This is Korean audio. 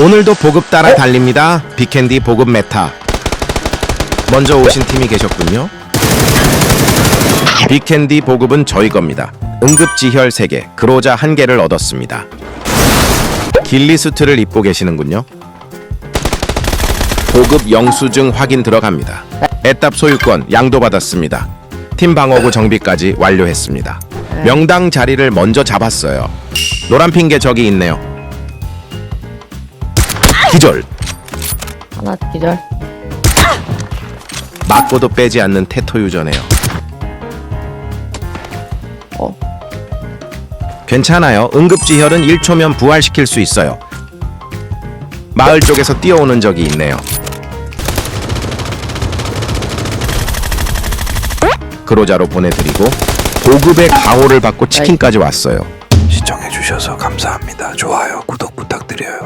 오늘도 보급 따라 달립니다. 비캔디 보급 메타. 먼저 오신 팀이 계셨군요. 비캔디 보급은 저희 겁니다. 응급지혈 3개, 그로자 1개를 얻었습니다. 길리수트를 입고 계시는군요. 보급 영수증 확인 들어갑니다. 애답 소유권 양도받았습니다. 팀 방어구 정비까지 완료했습니다. 명당 자리를 먼저 잡았어요. 노란 핑계 저기 있네요. 기절. 하나 기절. 맞고도 빼지 않는 테토 유저네요. 어. 괜찮아요. 응급지혈은 1초면 부활시킬 수 있어요. 마을 쪽에서 뛰어오는 적이 있네요. 그로자로 보내드리고 보급의 가호를 받고 치킨까지 왔어요. 시청해주셔서 감사합니다. 좋아요, 구독 부탁드려요.